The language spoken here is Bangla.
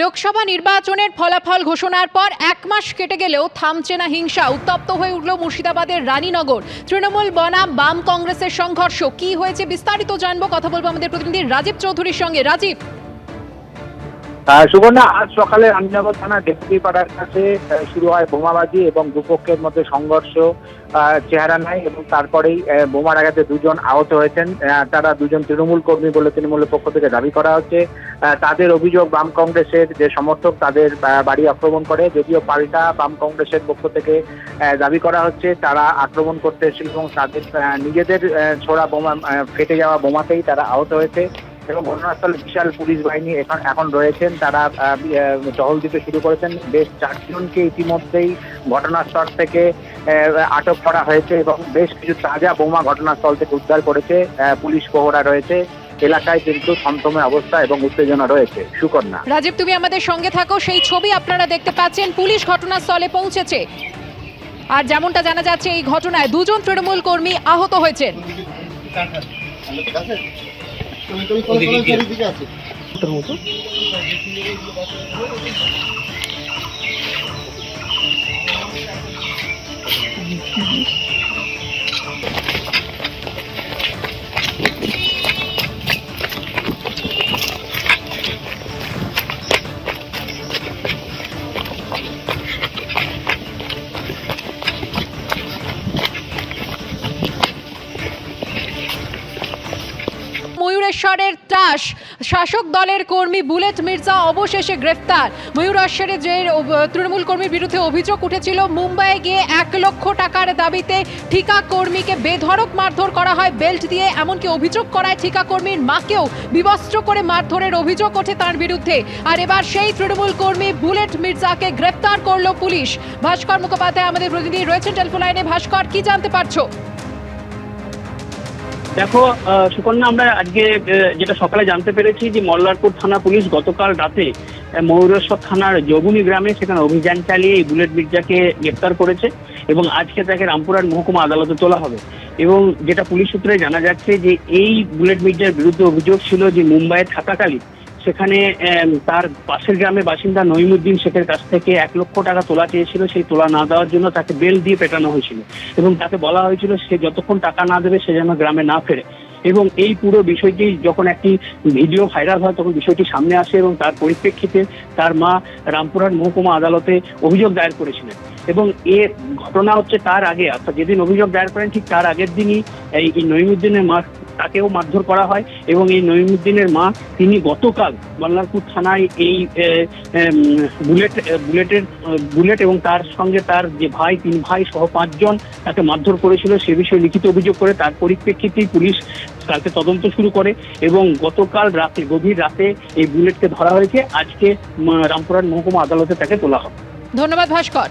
লোকসভা নির্বাচনের ফলাফল ঘোষণার পর এক মাস কেটে গেলেও থামছে না হিংসা। উত্তপ্ত হয়ে উঠল মুর্শিদাবাদের রানীনগর। তৃণমূল বনাম বাম কংগ্রেসের সংঘর্ষ। কি হয়েছে বিস্তারিত জানব, কথা বলব আমাদের প্রতিনিধি রাজীব চৌধুরীর সঙ্গে। রাজীব সুবর্ণা, আজ সকালে রামনগর থানা ডেপুটি পাড়ার কাছে শুরু হয় বোমাবাজি এবং দুপক্ষের মধ্যে সংঘর্ষ চেহারা নেয় এবং তারপরেই বোমার আঘাতে দুজন আহত হয়েছেন। তারা দুজন তৃণমূল কর্মী বলে তৃণমূলের পক্ষ থেকে দাবি করা হচ্ছে। তাদের অভিযোগ বাম কংগ্রেসের যে সমর্থক তাদের বাড়ি আক্রমণ করে। যদিও পাল্টা বাম কংগ্রেসের পক্ষ থেকে দাবি করা হচ্ছে, তারা আক্রমণ করতে এসেছিল এবং তাদের নিজেদের ছোড়া বোমা ফেটে যাওয়া বোমাতেই তারা আহত হয়েছে। এবং ঘটনাস্থলে বিশাল পুলিশ বাহিনী এখন এখন রয়েছেন। তারা টহল দিতে শুরু করেছেন। বেশ চারজনকে ইতিমধ্যেই ঘটনাস্থল থেকে আটক করা হয়েছে এবং বেশ কিছু তাজা বোমা ঘটনাস্থল থেকে উদ্ধার করেছে পুলিশ প্রহরা রয়েছে। এলাকায় কিন্তু থমথমে অবস্থা এবং উত্তেজনা রয়েছে। সুকন্যা। রাজীব, তুমি আমাদের সঙ্গে থাকো। সেই ছবি আপনারা দেখতে পাচ্ছেন। পুলিশ ঘটনাস্থলে পৌঁছেছে। আর যেমনটা জানা যাচ্ছে, এই ঘটনায় দুজন তৃণমূল কর্মী আহত হয়েছেন। তুমি ওদিকে গিয়ে। ময়ূরেশ্বরের ত্রাস। শাসক দলের কর্মী বুলেট মির্জা অবশেষে গ্রেফতার। ময়ূরেশ্বরের যে তৃণমূল কর্মীর বিরুদ্ধে অভিযোগ উঠেছিল, মুম্বাইয়ে গিয়ে এক লক্ষ টাকার দাবিতে ঠিকা কর্মীকে বেধড়ক মারধর করা হয়, বেল্ট দিয়ে। এমনকি অভিযোগ করায় ঠিকা কর্মীর মাকেও বিবস্ত্র করে মারধরের অভিযোগ ওঠে তার বিরুদ্ধে। আর এবার সেই তৃণমূল কর্মী বুলেট মির্জাকে গ্রেফতার করল পুলিশ। ভাস্কর মুখোপাধ্যায় আমাদের প্রতিনিধি রয়েছেন টেলিফোন লাইনে। ভাস্কর, কি জানতে পারছ? দেখো সুকন্যা, আমরা আজকে যেটা সকালে জানতে পেরেছি যে মল্লারপুর থানা পুলিশ গতকাল রাতে ময়ূরেশ্বর থানার যোগুনি গ্রামে সেখানে অভিযান চালিয়ে এই বুলেট মির্জাকে গ্রেপ্তার করেছে এবং আজকে তাকে রামপুরার মহকুমা আদালতে তোলা হবে। এবং যেটা পুলিশ সূত্রে জানা যাচ্ছে যে, এই বুলেট মির্জার বিরুদ্ধে অভিযোগ ছিল যে, মুম্বাইয়ে থাকাকালীন সেখানে তার পাশের গ্রামে বাসিন্দা নইমুদ্দিন শেখের কাছ থেকে এক লক্ষ টাকা তোলা চেয়েছিল। সেই তোলা না দেওয়ার জন্য তাকে বেল দিয়ে পেটানো হয়েছিল এবং তাকে বলা হয়েছিল সে যতক্ষণ টাকা না দেবে, সে যেন গ্রামে না ফেরে। এবং এই পুরো বিষয়টি যখন একটি ভিডিও ভাইরাল হয়, তখন বিষয়টি সামনে আসে এবং তার পরিপ্রেক্ষিতে তার মা রামপুরহাট মহকুমা আদালতে অভিযোগ দায়ের করেছিলেন। এবং এ ঘটনা হচ্ছে তার আগে, অর্থাৎ যেদিন অভিযোগ দায়ের করেন, ঠিক তার আগের দিনই এই নইমুদ্দিনের মা তাকেও মারধর করা হয় এবং এই নইমুদ্দিনের মা তিনি গতকাল মল্লারপুর থানায় এই বুলেট বুলেটের বুলেট এবং তার সঙ্গে তার যে ভাই, তিন ভাই সহ পাঁচজন তাকে মারধর করেছিল সে বিষয়ে লিখিত অভিযোগ করে তার পরিপ্রেক্ষিতেই পুলিশ তাকে তদন্ত শুরু করে এবং গতকাল রাতে, গভীর রাতে এই বুলেটকে ধরা হয়েছে। আজকে রামপুরহাট মহকুমা আদালতে তাকে তোলা হবে। ধন্যবাদ ভাস্কর।